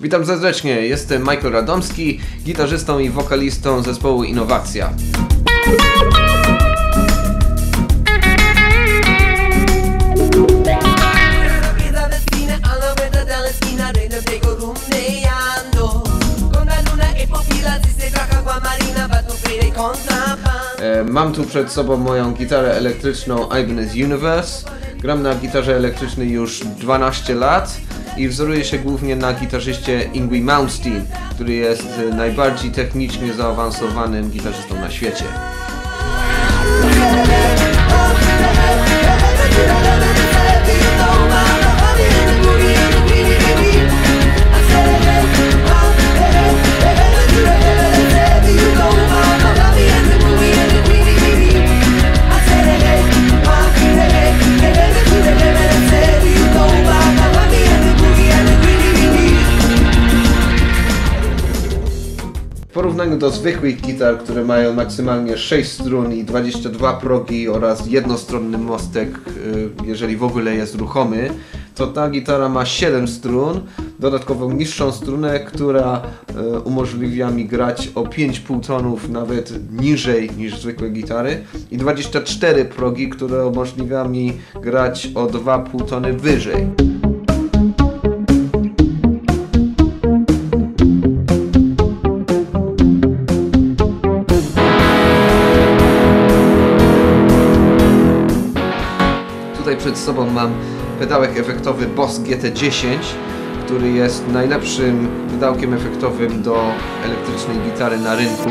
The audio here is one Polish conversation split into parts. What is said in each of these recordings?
Witam serdecznie, jestem Michael Radomski, gitarzystą i wokalistą zespołu Innowacja. E, Mam tu przed sobą moją gitarę elektryczną Ibanez Universe. Gram na gitarze elektrycznej już 12 lat i wzoruję się głównie na gitarzyście Ingwie Malmsteen, który jest najbardziej technicznie zaawansowanym gitarzystą na świecie. W porównaniu do zwykłych gitar, które mają maksymalnie 6 strun i 22 progi oraz jednostronny mostek, y, jeżeli w ogóle jest ruchomy, to ta gitara ma 7 strun, dodatkową niższą strunę, która y, umożliwia mi grać o 5,5 tonów nawet niżej niż zwykłe gitary i 24 progi, które umożliwia mi grać o 2,5 tony wyżej. Tutaj przed sobą mam pedałek efektowy Boss GT10, który jest najlepszym pedałkiem efektowym do elektrycznej gitary na rynku.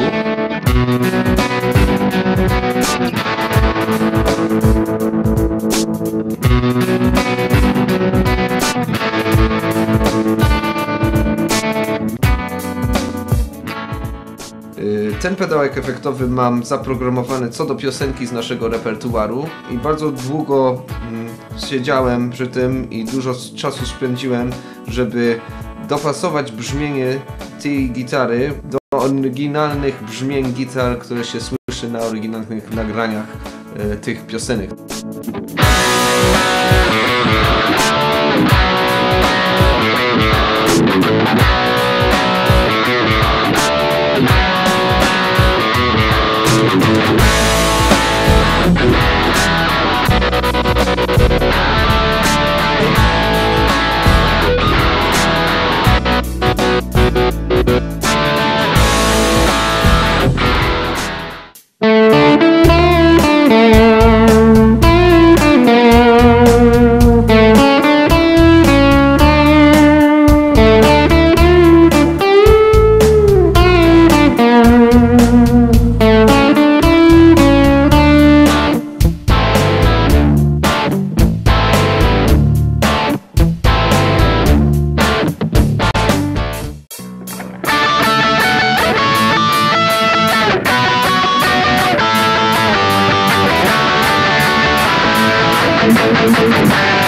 Ten pedałek efektowy mam zaprogramowany co do piosenki z naszego repertuaru i bardzo długo mm, siedziałem przy tym i dużo czasu spędziłem, żeby dopasować brzmienie tej gitary do oryginalnych brzmień gitar, które się słyszy na oryginalnych nagraniach e, tych piosenek. Música